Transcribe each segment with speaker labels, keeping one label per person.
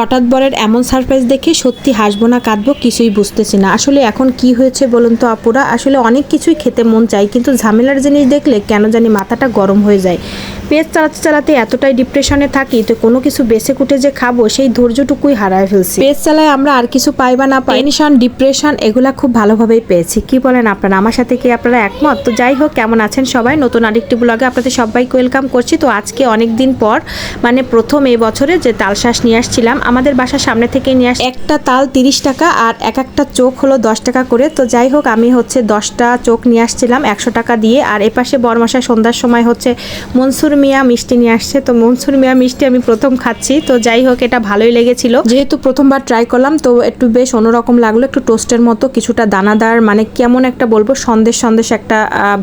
Speaker 1: হঠাৎ বরের এমন সারপ্রাইজ দেখে সত্যি হাসবো না, কাঁদবো, কিছুই বুঝতেছি না। আসলে এখন কি হয়েছে বলুন তো আপুরা? আসলে অনেক কিছুই খেতে মন চাই কিন্তু ঝামেলার জিনিস দেখলে কেন জানি মাথাটা গরম হয়ে যায়। পেট চালাতে চালাতে এতটাই ডিপ্রেশনে থাকি তো কোনো কিছু বেছে কুটে যে খাব, সেই ধৈর্যটুকুই হারায় ফেলছি। পেজ চালায় আমরা আর কিছু পাই বা না পাই টেনশন ডিপ্রেশন এগুলা খুব ভালোভাবেই পেয়েছি। কি বলেন আপনারা? আমার সাথে কি আপনারা একমত? তো যাই হোক, কেমন আছেন সবাই? নতুন আরেকটি ব্লগে আপনাদের সবাইকে ওয়েলকাম করছি। তো আজকে অনেক দিন পর মানে প্রথম এই বছরে যে তাল শ্বাস নিয়ে আসছিলাম, আমাদের বাসার সামনে থেকে নিয়ে আস একটা তাল তিরিশ টাকা আর এক একটা চোখ হলো দশ টাকা করে। তো যাই হোক, আমি হচ্ছে দশটা চোখ নিয়ে আসছিলাম একশো টাকা দিয়ে। আর এপাশে বরমাসা সন্ধ্যার সময় হচ্ছে মনসুর মিয়া মিষ্টি নিয়ে আসছে। তো মনসুর মিয়া মিষ্টি আমি প্রথম খাচ্ছি। তো যাই হোক, এটা ভালোই লেগেছিল। যেহেতু প্রথমবার ট্রাই করলাম, তো একটু বেশ অন্যরকম লাগল। একটু টোস্টের মতো কিছুটা দানাদার মানে কেমন একটা বলব, সন্দেশ সন্দেশ একটা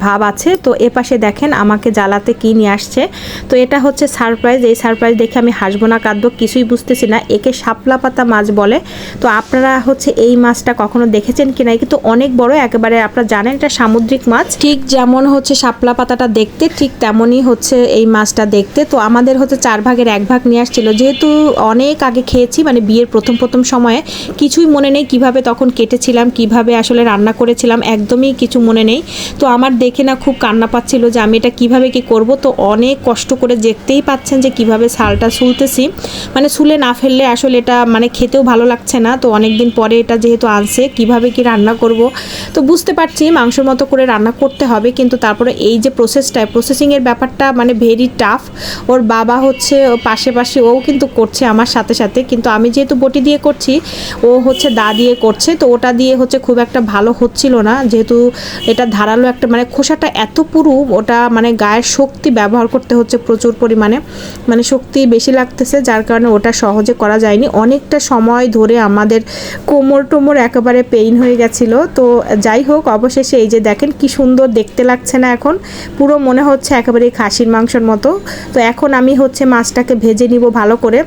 Speaker 1: ভাব আছে। তো এপাশে দেখেন আমাকে জ্বালাতে কি নিয়ে আসছে। তো এটা হচ্ছে সারপ্রাইজ এই সারপ্রাইজ দেখে আমি হাসবো না, কাঁদবো, কিছুই বুঝতেছি না। একে শাপলা পাতা মাছ বলে। তো আপনারা হচ্ছে এই মাছটা কখনো দেখেছেন কিনা কিন্তু অনেক বড়, একেবারে আপনারা জানেন এটা সামুদ্রিক মাছ। ঠিক যেমন হচ্ছে শাপলা পাতাটা দেখতে, ঠিক তেমনই হচ্ছে এই মাছটা দেখতে, তো আমাদের হচ্ছে চার ভাগের এক ভাগ নিয়ে আসছিল। যেহেতু অনেক আগে খেয়েছি মানে বিয়ের প্রথম প্রথম সময়ে, কিছুই মনে নেই কীভাবে তখন কেটেছিলাম, কীভাবে আসলে রান্না করেছিলাম, একদমই কিছু মনে নেই। তো আমার দেখে না খুব কান্না পাচ্ছিল যে আমি এটা কীভাবে কি করব। তো অনেক কষ্ট করে দেখতেই পাচ্ছেন যে কীভাবে শালটা সুলতেছি। মানে সুলে না ফেললে আসলে এটা মানে খেতেও ভালো লাগছে না। তো অনেক দিন পরে এটা যেহেতু আনছে, কীভাবে কি রান্না করব? তো বুঝতে পারছি মাংসর মতো করে রান্না করতে হবে, কিন্তু তারপরে এই যে প্রসেসটা প্রসেসিংয়ের ব্যাপারটা মানে ভেরি টাফ ওর বাবা হচ্ছে পাশে পাশে, ও কিন্তু করছে আমার সাথে সাথে। কিন্তু আমি যেহেতু বটি দিয়ে করছি, ও হচ্ছে দা দিয়ে করছে, তো ওটা দিয়ে হচ্ছে খুব একটা ভালো হচ্ছিল না। যেহেতু এটা ধারালো একটা মানে খোসাটা এত পুরু, ওটা মানে গায়ের শক্তি ব্যবহার করতে হচ্ছে প্রচুর পরিমাণে। মানে শক্তি বেশি লাগতেছে, যার কারণে ওটা সহজে করা যায়নি। অনেকটা সময় ধরে আমাদের কোমর টোমর একেবারে পেইন হয়ে গেছিল। তো যাই হোক, অবশেষে এই যে দেখেন কি সুন্দর দেখতে লাগছে না এখন। পুরো মনে হচ্ছে একেবারে খাসির মাংসের মতো। তো এখন আমি হচ্ছে মাছটাকে ভেজে নিব ভালো করে।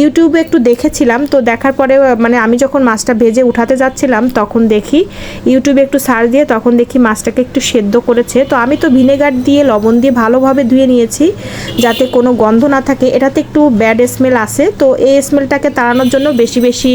Speaker 1: ইউটিউবে একটু দেখেছিলাম, তো দেখার পরে মানে আমি যখন মাছটা ভেজে উঠাতে যাচ্ছিলাম, তখন দেখি, ইউটিউবে একটু সার দিয়ে তখন দেখি মাছটাকে একটু সেদ্ধ করেছে। তো আমি তো ভিনেগার দিয়ে, লবণ দিয়ে ভালোভাবে ধুয়ে নিয়েছি, যাতে কোনো গন্ধ না থাকে। এটাতে একটু ব্যাড স্মেল আসে তো এই স্মেলটাকে তাড়ানোর জন্য বেশি বেশি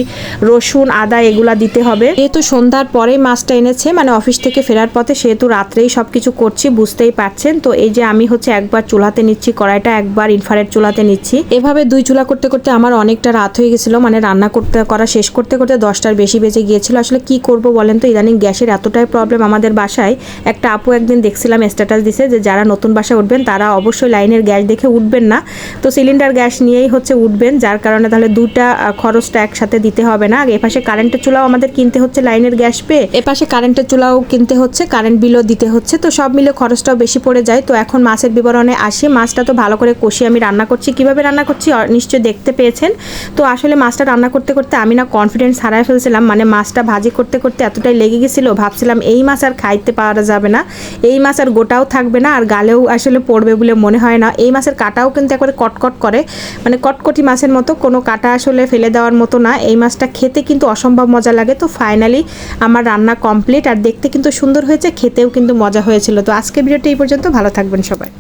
Speaker 1: রসুন, আদা এগুলা দিতে হবে। যেহেতু সন্ধ্যার পরেই মাছটা এনেছে মানে অফিস থেকে ফেরার পথে, সেহেতু রাত্রেই সব কিছু করছি, বুঝতেই পারছেন। তো এই যে আমি হচ্ছে একবার চুলাতে নিচ্ছি, কড়াইটা একবার ইনফারেট চুলাতে নিচ্ছি। এভাবে দুই চুলা করতে করতে আমার অনেকটা রাত হয়ে গেছিল মানে রান্না করতে, করা শেষ করতে করতে দশটার বেশি বেজে গিয়েছিল। আসলে কি করব বলেন তো, ইদানিং গ্যাসের এতটাই প্রবলেম আমাদের বাসায়। একটা আপু একদিন দেখছিলাম স্ট্যাটাস দিছে যে, যারা নতুন বাসায় উঠবেন, তারা অবশ্যই লাইনের গ্যাস দেখে উঠবেন না। তো সিলিন্ডার গ্যাস নিয়েই হচ্ছে উঠবেন, যার কারণে তাহলে দুটা খরচটা একসাথে দিতে হবে না। এপাশে কারেন্টের চুলাও আমাদের কিনতে হচ্ছে লাইনের গ্যাস পেয়ে। এপাশে কারেন্টের চুলাও কিনতে হচ্ছে কারেন্ট বিলও দিতে হচ্ছে। তো সব মিলে খরচটাও বেশি পড়ে যায়। তো এখন মাছের বিবরণে আসি মাছটা তো ভালো করে কষিয়ে আমি রান্না করছি। কীভাবে রান্না করছি নিশ্চয়ই দেখতে পেয়েছেন। তো আসলে মাছটা রান্না করতে করতে আমি না কনফিডেন্স হারায় ফেলছিলাম। মানে মাছটা ভাজি করতে করতে এতটাই লেগে গেছিল, ভাবছিলাম এই মাছ আর খাইতে পারা যাবে না। এই মাছ আর গোটাও থাকবে না, আর গালেও আসলে পড়বে বলে মনে হয় না। এই মাছের কাটাও কিন্তু একবারে কটকট করে। মানে কটকটি মাছের মতো, কোনো কাটা আসলে ফেলে দেওয়ার মতো না। এই মাছটা খেতে কিন্তু অসম্ভব মজা লাগে। তো ফাইনালি আমার রান্না কমপ্লিট আর দেখতে কিন্তু সুন্দর হয়েছে, খেতেও কিন্তু মজা হয়েছিল। তো আজকে ভিডিওটি এই পর্যন্ত। ভালো থাকবেন সবাই।